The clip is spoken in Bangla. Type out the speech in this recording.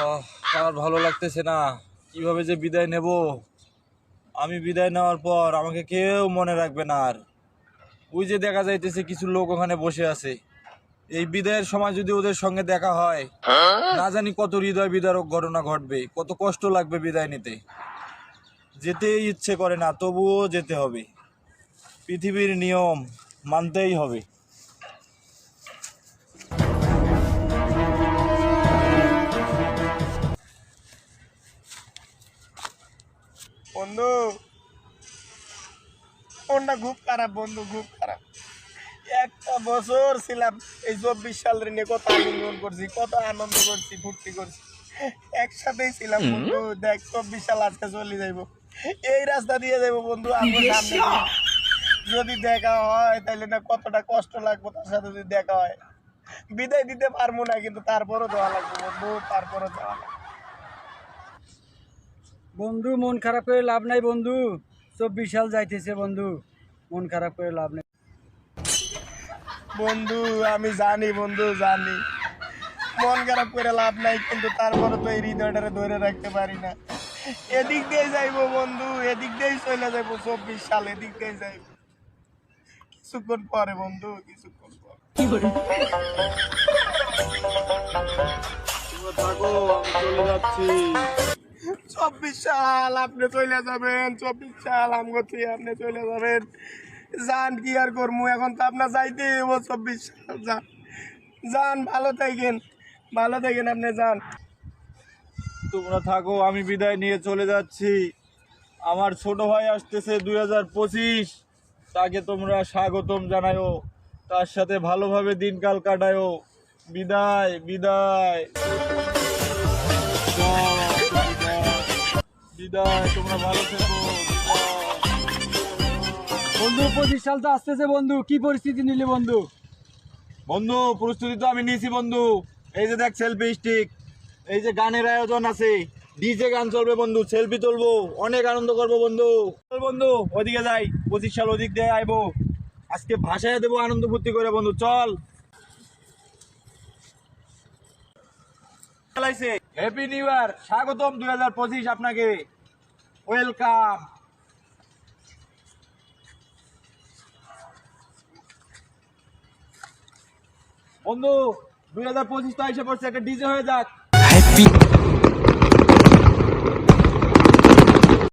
আর ভালো লাগতেছে না? কীভাবে যে বিদায় নেব? আমি বিদায় নেওয়ার পর আমাকে কেউ মনে রাখবে না আর। ওই যে দেখা যাইতেছে কিছু লোক ওখানে বসে আছে। এই বিদায়ের সময় যদি ওদের সঙ্গে দেখা হয়, না জানি কত হৃদয় বিদারক ঘটনা ঘটবে, কত কষ্ট লাগবে বিদায় নিতে। যেতেই ইচ্ছে করে না, তবুও যেতে হবে। পৃথিবীর নিয়ম মানতেই হবে। বন্ধু। মনটা খুব খারাপ বন্ধু খুব খারাপ। একটা বছর ছিলাম এই চব্বিশ সালের নিয়ে কত আনন্দ করছি কত আনন্দ করছি ফুর্তি করছি। একসাথেই ছিলাম বন্ধু দেখ চব্বিশ সাল আজকে চলে যাইব। এই রাস্তা দিয়ে যাইবো বন্ধু আমার সামনে। যদি দেখা হয় তাহলে না কতটা কষ্ট লাগবো তার সাথে যদি দেখা হয়। বিদায় দিতে পারব না কিন্তু তারপরও দেওয়া লাগবে বন্ধু তারপরও দেওয়া লাগবে। বন্ধু মন খারাপ করে লাভ নাই বন্ধু চব্বিশ সাল যাইতেছে বন্ধু মন খারাপ করে লাভ নাই বন্ধু আমি জানি বন্ধু জানি মন খারাপ করে লাভ নাই কিন্তু তারপরে তো এই হৃদয়টারে ধরে রাখতে পারি না এদিক দিয়ে যাইবো বন্ধু এদিক দিয়েই চলে যাইবো চব্বিশ সাল এদিক দিয়ে যাইবো কিছুক্ষণ পরে বন্ধু কিছুক্ষণ পরে থাকো আমি চলে যাচ্ছি চব্বিশ সাল আপনি চলে যাবেন, চব্বিশ সাল আমগো আপনি চলে যাবেন। যান, কি আর করব এখন তো আপনার যাইতে হইব চব্বিশ সাল, যান। যান, ভালো থাকেন ভালো থাকেন আপনি, যান। তোমরা থাকো, আমি বিদায় নিয়ে চলে যাচ্ছি। আমার ছোট ভাই আসতেছে দুই হাজার পঁচিশ। তাকে তোমরা স্বাগতম জানায়ও তার সাথে ভালোভাবে দিনকাল কাটায়ও বিদায় বিদায়। বিদায় তোমরা ভালো থেকো বন্ধু পঁচিশ সাল তো আসতেছে বন্ধু। কি পরিস্থিতি নিলে বন্ধু? বন্ধু প্রস্তুতি তো আমি নিয়েছি বন্ধু। এই যে দেখ সেলফি স্টিক এই যে গানের আয়োজন আছে। ডিজে গান চলবে বন্ধু। সেলফি তুলবো। অনেক আনন্দ করব বন্ধু। বন্ধু ওদিকে যাই। পঁচিশ সাল ওদিক দিয়ে আইবো। আজকে ভাষায় দেবো আনন্দ ফুর্তি করে বন্ধু। চল। হ্যাপি নিউ ইয়ার স্বাগতম দুই হাজার পঁচিশ আপনাকে। ওয়েলকাম বন্ধু দুই হাজার পঁচিশ তারিখে পড়ছে একটা ডিজে হয়ে যাক।